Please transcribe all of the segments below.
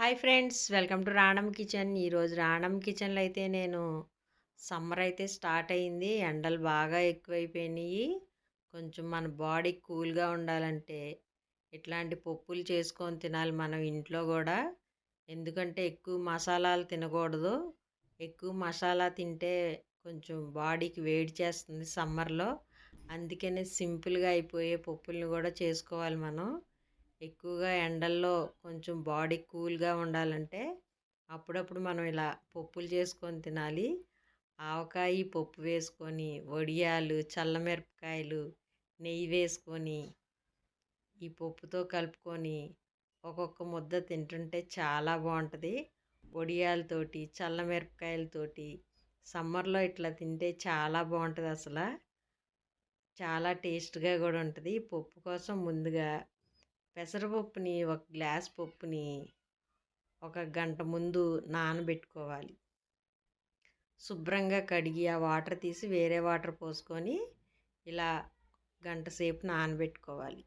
Hi friends welcome to Ranam kitchen. ఈరోజు రాణం కిచెన్లో అయితే నేను సమ్మర్ అయితే స్టార్ట్ అయింది. ఎండలు బాగా ఎక్కువైపోయినాయి. కొంచెం మన బాడీ కూల్గా ఉండాలంటే ఇట్లాంటి పప్పులు చేసుకొని తినాలి మనం ఇంట్లో కూడా. ఎందుకంటే ఎక్కువ మసాలాలు తినకూడదు. ఎక్కువ మసాలా తింటే కొంచెం బాడీకి వేడి చేస్తుంది సమ్మర్లో. అందుకనే సింపుల్గా అయిపోయే పప్పులను కూడా చేసుకోవాలి మనం. ఎక్కువగా ఎండల్లో కొంచెం బాడీ కూల్గా ఉండాలంటే అప్పుడప్పుడు మనం ఇలా పప్పులు చేసుకొని తినాలి. ఆవకాయ పప్పు వేసుకొని వడియాలు చల్లమిరపకాయలు నెయ్యి వేసుకొని ఈ పప్పుతో కలుపుకొని ఒక్కొక్క ముద్ద తింటుంటే చాలా బాగుంటుంది. వడియాలతోటి చల్లమిరపకాయలతోటి సమ్మర్లో ఇట్లా తింటే చాలా బాగుంటుంది అసలు. చాలా టేస్ట్గా కూడా ఉంటుంది. పప్పు కోసం ముందుగా పెసరపప్పుని ఒక గ్లాస్ పప్పుని ఒక గంట ముందు నానబెట్టుకోవాలి. శుభ్రంగా కడిగి ఆ వాటర్ తీసి వేరే వాటర్ పోసుకొని ఇలా గంట సేపు నానబెట్టుకోవాలి.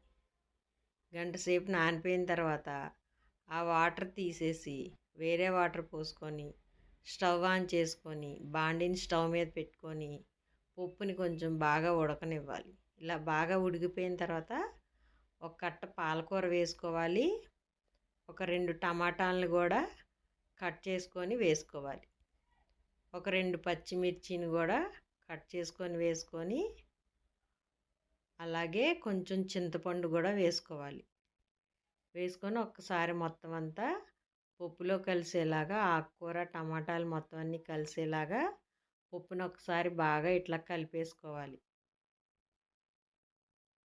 గంట సేపు నానిపోయిన తర్వాత ఆ వాటర్ తీసేసి వేరే వాటర్ పోసుకొని స్టవ్ ఆన్ చేసుకొని బాండిని స్టవ్ మీద పెట్టుకొని పప్పుని కొంచెం బాగా ఉడకనివ్వాలి. ఇలా బాగా ఉడికిపోయిన తర్వాత ఒక కట్ట పాలకూర వేసుకోవాలి. ఒక రెండు టమాటాలను కూడా కట్ చేసుకొని వేసుకోవాలి. ఒక రెండు పచ్చిమిర్చిని కూడా కట్ చేసుకొని వేసుకొని అలాగే కొంచెం చింతపండు కూడా వేసుకోవాలి. వేసుకొని ఒక్కసారి మొత్తం అంతా పప్పులో కలిసేలాగా ఆకుకూర టమాటాలు మొత్తం అన్నీ కలిసేలాగా పప్పును ఒకసారి బాగా ఇట్లా కలిపేసుకోవాలి.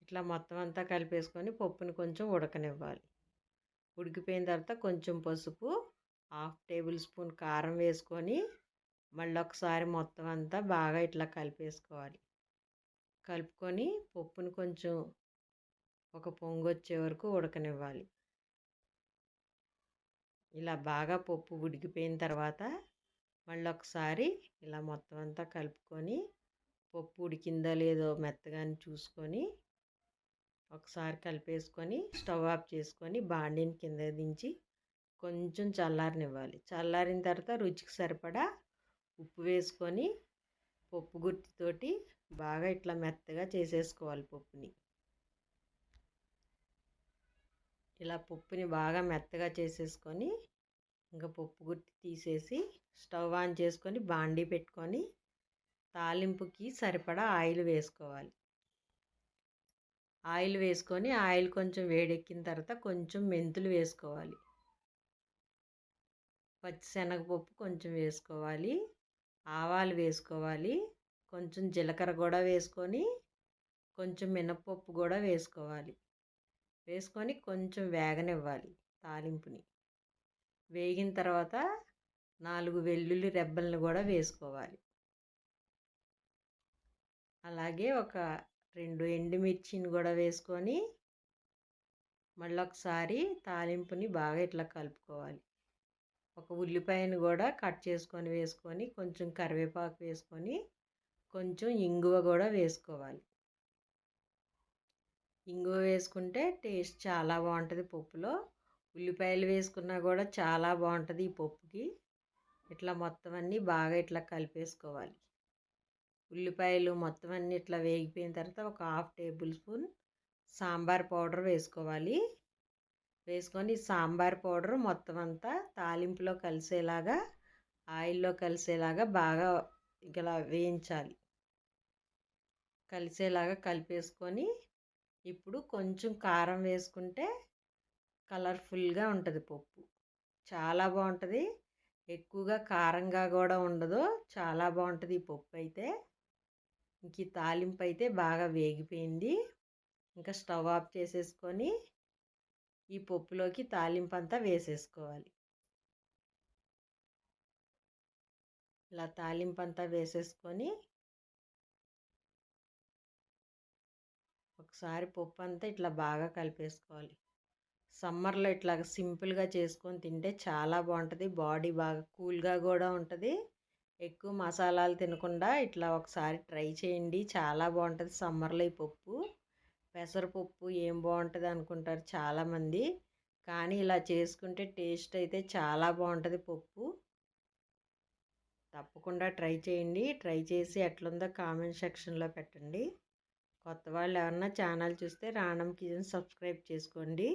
ఇట్లా మొత్తం అంతా కలిపేసుకొని పప్పుని కొంచెం ఉడకనివ్వాలి. ఉడికిపోయిన తర్వాత కొంచెం పసుపు హాఫ్ టేబుల్ స్పూన్ కారం వేసుకొని మళ్ళీ ఒకసారి మొత్తం అంతా బాగా ఇట్లా కలిపేసుకోవాలి. కలుపుకొని పప్పుని కొంచెం ఒక పొంగు వచ్చే వరకు ఉడకనివ్వాలి. ఇలా బాగా పప్పు ఉడికిపోయిన తర్వాత మళ్ళీ ఒకసారి ఇలా మొత్తం అంతా కలుపుకొని పప్పు ఉడికిందో లేదో మెత్తగాని చూసుకొని ఒకసారి కలిపేసుకొని స్టవ్ ఆఫ్ చేసుకొని బాండీని కింద దించి కొంచెం చల్లారనివ్వాలి. చల్లారిన తర్వాత రుచికి సరిపడా ఉప్పు వేసుకొని పప్పు గుర్తితోటి బాగా ఇట్లా మెత్తగా చేసేసుకోవాలి పప్పుని. ఇలా పప్పుని బాగా మెత్తగా చేసేసుకొని ఇంకా పప్పు గుర్తి తీసేసి స్టవ్ ఆన్ చేసుకొని బాండీ పెట్టుకొని తాలింపుకి సరిపడా ఆయిల్ వేసుకోవాలి. ఆయిల్ వేసుకొని ఆయిల్ కొంచెం వేడెక్కిన తర్వాత కొంచెం మెంతులు వేసుకోవాలి. పచ్చిశనగపప్పు కొంచెం వేసుకోవాలి. ఆవాలు వేసుకోవాలి. కొంచెం జీలకర్ర కూడా వేసుకొని కొంచెం మినప్పప్పు కూడా వేసుకోవాలి. వేసుకొని కొంచెం వేగనివ్వాలి తాలింపుని. వేగిన తర్వాత నాలుగు వెల్లుల్లి రెబ్బలను కూడా వేసుకోవాలి. అలాగే ఒక రెండు ఎండుమిర్చిని కూడా వేసుకొని మళ్ళీ ఒకసారి తాలింపుని బాగా ఇట్లా కలుపుకోవాలి. ఒక ఉల్లిపాయను కూడా కట్ చేసుకొని వేసుకొని కొంచెం కరివేపాకు వేసుకొని కొంచెం ఇంగువ కూడా వేసుకోవాలి. ఇంగువ వేసుకుంటే టేస్ట్ చాలా బాగుంటుంది పప్పులో. ఉల్లిపాయలు వేసుకున్నా కూడా చాలా బాగుంటుంది ఈ పప్పుకి. ఇట్లా మొత్తం అన్నీ బాగా ఇట్లా కలిపేసుకోవాలి. ఉల్లిపాయలు మొత్తం అన్ని ఇట్లా వేగిపోయిన తర్వాత ఒక half tablespoon sambar powder వేసుకోవాలి. వేసుకొని సాంబార్ పౌడర్ మొత్తం అంతా తాలింపులో కలిసేలాగా ఆయిల్లో కలిసేలాగా బాగా ఇలా వేయించాలి. కలిసేలాగా కలిపేసుకొని ఇప్పుడు కొంచెం కారం వేసుకుంటే కలర్ఫుల్గా ఉంటుంది పప్పు. చాలా బాగుంటుంది. ఎక్కువగా కారంగా కూడా ఉండదు. చాలా బాగుంటుంది ఈ పప్పు అయితే. ఇంక ఈ తాలింపు అయితే బాగా వేగిపోయింది. ఇంకా స్టవ్ ఆఫ్ చేసేసుకొని ఈ పప్పులోకి తాలింపు అంతా వేసేసుకోవాలి. ఇలా తాలింపు అంతా వేసేసుకొని ఒకసారి పప్పు అంతా ఇట్లా బాగా కలిపేసుకోవాలి. సమ్మర్లో ఇట్లా సింపుల్గా చేసుకొని తింటే చాలా బాగుంటుంది. బాడీ బాగా కూల్గా కూడా ఉంటుంది. ఎక్కువ మసాలాలు తినకుండా ఇట్లా ఒకసారి ట్రై చేయండి. చాలా బాగుంటుంది సమ్మర్లో ఈ పప్పు. పెసరపప్పు ఏం బాగుంటుంది అనుకుంటారు చాలామంది. కానీ ఇలా చేసుకుంటే టేస్ట్ అయితే చాలా బాగుంటుంది పప్పు. తప్పకుండా ట్రై చేయండి. ట్రై చేసి ఎట్లుందో కామెంట్ సెక్షన్లో పెట్టండి. కొత్త వాళ్ళు ఎవరన్నా ఛానల్ చూస్తే రాణం కిచెన్ సబ్స్క్రైబ్ చేసుకోండి.